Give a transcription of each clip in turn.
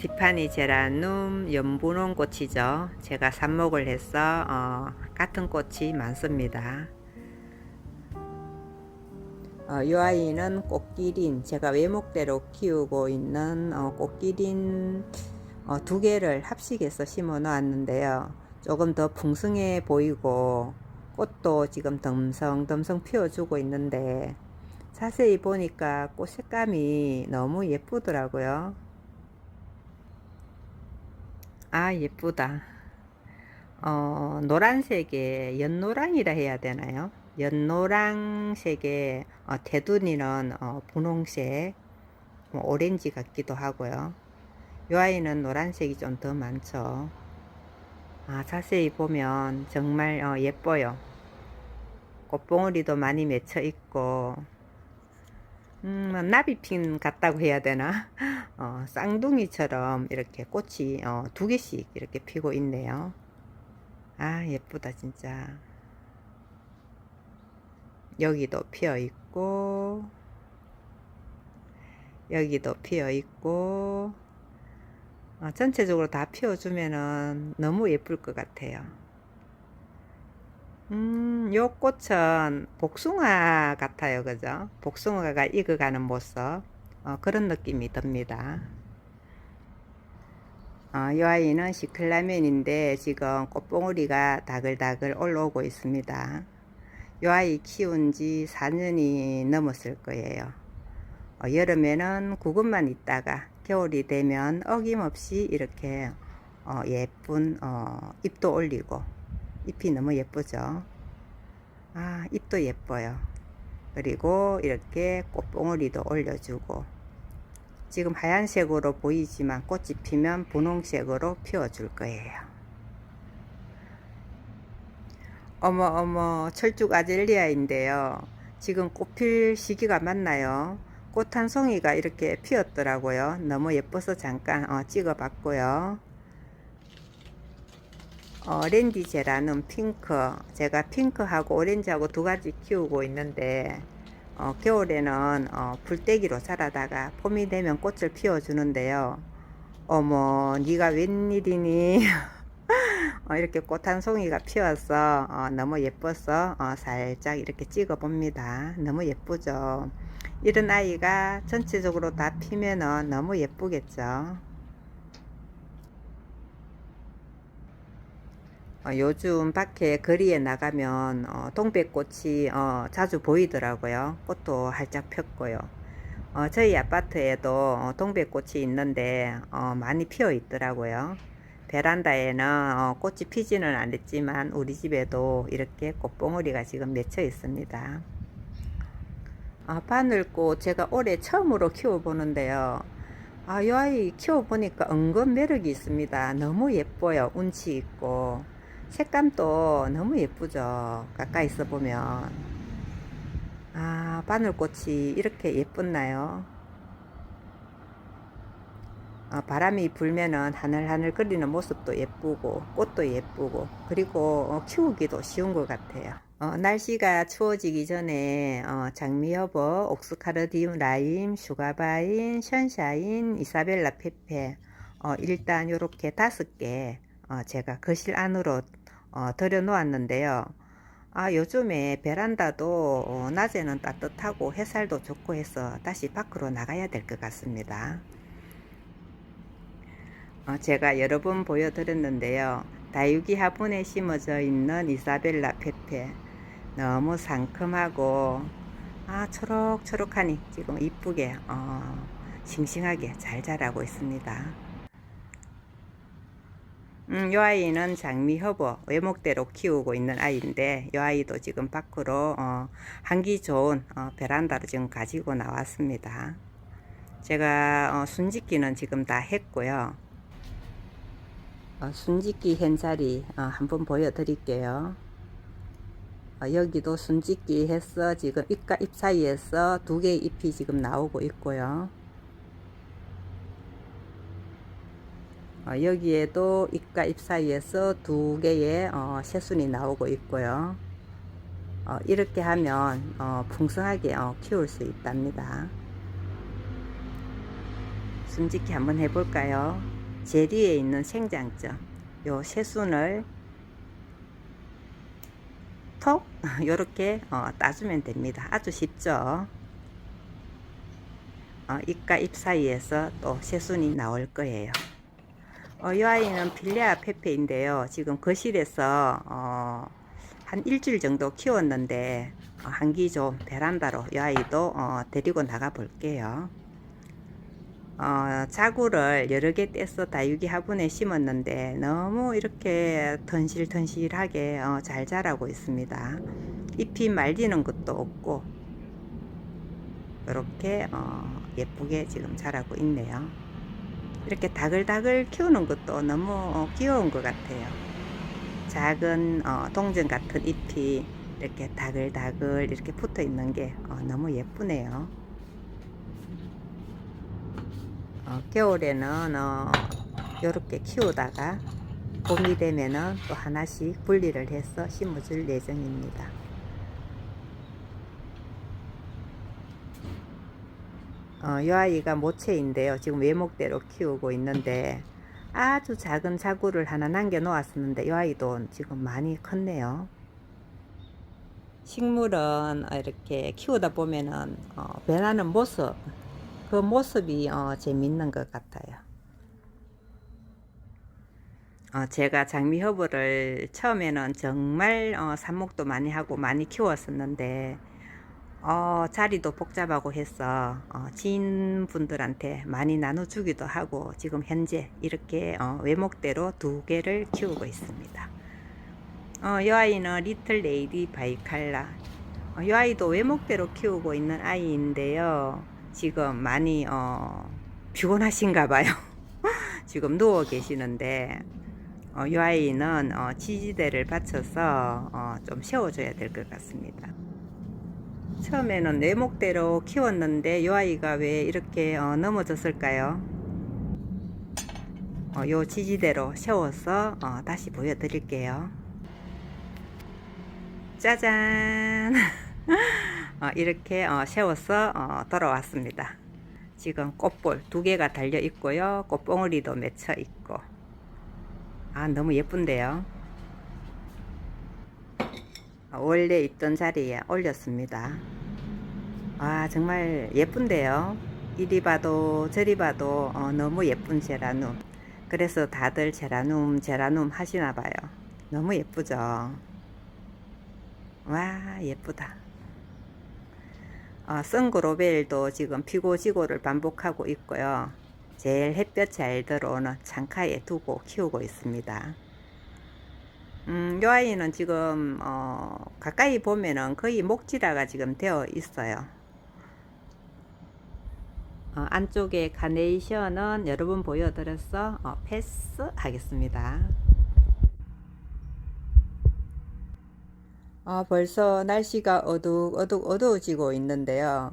티파니 제라눔 연분홍 꽃이죠. 제가 삽목을 해서 어, 같은 꽃이 많습니다. 어, 이 아이는 꽃기린 제가 외목대로 키우고 있는 어, 꽃기린 어, 두 개를 합식해서 심어 놓았는데요. 조금 더 풍성해 보이고 꽃도 지금 덤성덤성 피워주고 있는데 자세히 보니까 꽃 색감이 너무 예쁘더라고요. 아 예쁘다. 어, 노란색의 연노랑이라 해야 되나요? 연노랑색의 어, 테두리는 어, 분홍색, 뭐 오렌지 같기도 하고요. 이 아이는 노란색이 좀 더 많죠. 아, 자세히 보면 정말 어, 예뻐요. 꽃봉오리도 많이 맺혀 있고, 음, 나비핀 같다고 해야 되나? 어, 쌍둥이처럼 이렇게 꽃이 어, 두 개씩 이렇게 피고 있네요. 아, 예쁘다, 진짜. 여기도 피어 있고, 여기도 피어 있고, 어, 전체적으로 다 피워주면은 너무 예쁠 것 같아요. 음, 요 꽃은 복숭아 같아요. 그죠? 복숭아가 익어가는 모습. 어, 그런 느낌이 듭니다. 어, 이 아이는 시클라멘인데 지금 꽃봉오리가 다글다글 올라오고 있습니다. 이 아이 키운 지 4년이 넘었을 거예요. 어, 여름에는 구근만 있다가 겨울이 되면 어김없이 이렇게 어, 예쁜 어, 잎도 올리고 잎이 너무 예쁘죠. 아, 잎도 예뻐요. 그리고 이렇게 꽃봉오리도 올려주고 지금 하얀색으로 보이지만 꽃이 피면 분홍색으로 피워줄 거예요. 어머 어머 철쭉 아젤리아인데요. 지금 꽃필 시기가 맞나요? 꽃 한 송이가 이렇게 피었더라고요. 너무 예뻐서 잠깐 어, 찍어 봤고요. 오렌지 제라는 핑크 제가 핑크하고 오렌지하고 두 가지 키우고 있는데 어, 겨울에는 어, 불떼기로 자라다가 봄이 되면 꽃을 피워주는데요. 어머 네가 웬일이니? 어, 이렇게 꽃 한 송이가 피어서 어, 너무 예뻐서 어, 살짝 이렇게 찍어 봅니다. 너무 예쁘죠? 이런 아이가 전체적으로 다 피면은 너무 예쁘겠죠 어, 요즘 밖에 거리에 나가면 어, 동백꽃이 어, 자주 보이더라고요. 꽃도 활짝 폈고요. 어, 저희 아파트에도 어, 동백꽃이 있는데 어, 많이 피어 있더라고요. 베란다에는 어, 꽃이 피지는 않았지만 우리 집에도 이렇게 꽃봉오리가 지금 맺혀 있습니다. 아, 바늘꽃 제가 올해 처음으로 키워보는데요. 아, 이 아이 키워보니까 은근 매력이 있습니다. 너무 예뻐요. 운치 있고. 색감도 너무 예쁘죠. 가까이서 보면. 아, 바늘꽃이 이렇게 예쁘나요? 아, 바람이 불면은 하늘하늘 거리는 모습도 예쁘고, 꽃도 예쁘고, 그리고 어, 키우기도 쉬운 것 같아요. 어, 날씨가 추워지기 전에 어, 장미여보, 옥스카르디움 라임, 슈가바인, 션샤인, 이사벨라 페페 어, 일단 이렇게 다섯 개 어, 제가 거실 안으로 어, 들여 놓았는데요. 아, 요즘에 베란다도 어, 낮에는 따뜻하고 햇살도 좋고 해서 다시 밖으로 나가야 될 것 같습니다. 어, 제가 여러 번 보여드렸는데요. 다육이 화분에 심어져 있는 이사벨라 페페 너무 상큼하고 아 초록초록하니 지금 이쁘게 어, 싱싱하게 잘 자라고 있습니다. 음, 이 아이는 장미허버 외목대로 키우고 있는 아이인데 이 아이도 지금 밖으로 어, 한기 좋은 어, 베란다로 지금 가지고 나왔습니다. 제가 어, 순짓기는 지금 다 했고요. 어, 순짓기 한 자리 어, 한번 보여드릴게요. 어, 여기도 순짓기 해서 지금 잎과 잎 사이에서 두 개의 잎이 지금 나오고 있고요. 어, 여기에도 잎과 잎 사이에서 두 개의 어, 새순이 나오고 있고요. 어, 이렇게 하면 어, 풍성하게 어, 키울 수 있답니다. 숨짓기 한번 해볼까요? 제리에 있는 생장점 요 새순을 톡 요렇게 어, 따주면 됩니다. 아주 쉽죠. 어, 입과 입 사이에서 또 새순이 나올 거예요. 어, 이 아이는 필레아 페페인데요. 지금 거실에서 어, 한 일주일 정도 키웠는데 어, 한기 좀 베란다로 이 아이도 어, 데리고 나가 볼게요. 어, 자구를 여러 개 떼서 다육이 화분에 심었는데 너무 이렇게 턴실턴실하게 어, 잘 자라고 있습니다. 잎이 말리는 것도 없고 이렇게 어, 예쁘게 지금 자라고 있네요. 이렇게 다글다글 키우는 것도 너무 어, 귀여운 것 같아요. 작은 어, 동전 같은 잎이 이렇게 다글다글 이렇게 붙어 있는 게 어, 너무 예쁘네요. 어, 겨울에는 어, 이렇게 키우다가 봄이 되면은 또 하나씩 분리를 해서 심어줄 예정입니다. 어, 이 아이가 모체인데요. 지금 외목대로 키우고 있는데 아주 작은 자구를 하나 남겨 놓았었는데 이 아이도 지금 많이 컸네요. 식물은 이렇게 키우다 보면은 어, 변하는 모습 그 모습이 어, 재밌는 것 같아요. 어, 제가 장미 허브를 처음에는 정말 어, 삽목도 많이 하고 많이 키웠었는데 어, 자리도 복잡하고 해서 어, 지인분들한테 많이 나눠주기도 하고 지금 현재 이렇게 어, 외목대로 두 개를 키우고 있습니다. 어, 이 아이는 리틀 레이디 바이칼라. 어, 이 아이도 외목대로 키우고 있는 아이인데요. 지금 많이 어, 피곤하신가 봐요. 지금 누워 계시는데 어, 이 아이는 어, 지지대를 받쳐서 어, 좀 세워줘야 될 것 같습니다. 처음에는 내 목대로 키웠는데 이 아이가 왜 이렇게 어, 넘어졌을까요? 어, 요 지지대로 세워서 어, 다시 보여드릴게요. 짜잔! 어, 이렇게 어, 세워서 어, 돌아왔습니다. 지금 꽃볼 두 개가 달려 있고요. 꽃봉오리도 맺혀 있고. 아, 너무 예쁜데요. 어, 원래 있던 자리에 올렸습니다. 아, 정말 예쁜데요. 이리 봐도 저리 봐도 어, 너무 예쁜 제라늄. 그래서 다들 제라늄, 제라늄 하시나 봐요. 너무 예쁘죠? 와, 예쁘다. 어, 선그로벨도 지금 피고 지고를 반복하고 있고요. 제일 햇볕 잘 들어오는 창가에 두고 키우고 있습니다. 음, 요 아이는 지금 어, 가까이 보면은 거의 목지라가 지금 되어 있어요. 어, 안쪽에 카네이션은 여러분 보여드려서 어, 패스 하겠습니다. 어, 벌써 날씨가 어둑 어둑 어두워지고 있는데요.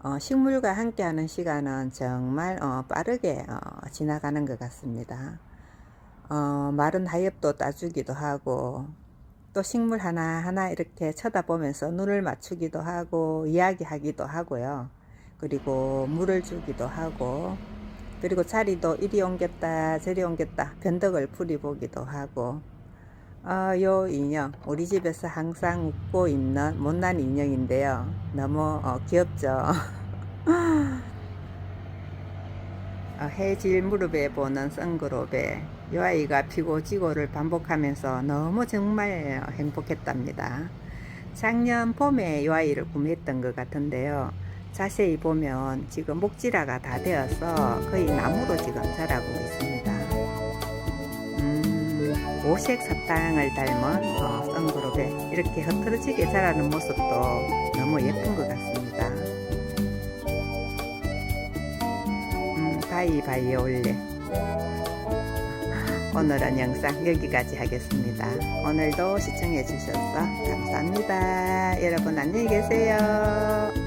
어, 식물과 함께하는 시간은 정말 어, 빠르게 어, 지나가는 것 같습니다. 어, 마른 하엽도 따주기도 하고 또 식물 하나하나 이렇게 쳐다보면서 눈을 맞추기도 하고 이야기하기도 하고요. 그리고 물을 주기도 하고 그리고 자리도 이리 옮겼다 저리 옮겼다 변덕을 풀이보기도 하고 어, 요 인형 우리 집에서 항상 웃고 있는 못난 인형인데요. 너무 어, 귀엽죠. 어, 해질 무릎에 보는 선그룹에 이 아이가 피고 지고를 반복하면서 너무 정말 행복했답니다. 작년 봄에 이 아이를 구매했던 것 같은데요. 자세히 보면 지금 목지라가 다 되어서 거의 나무로 지금 자라고 있습니다. 음, 오색 사탕을 닮은 어, 선그룹에 이렇게 흐트러지게 자라는 모습도 너무 예쁜 것 같습니다. 음, 바이바이올레 오늘은 영상 여기까지 하겠습니다. 오늘도 시청해 주셔서 감사합니다. 여러분 안녕히 계세요.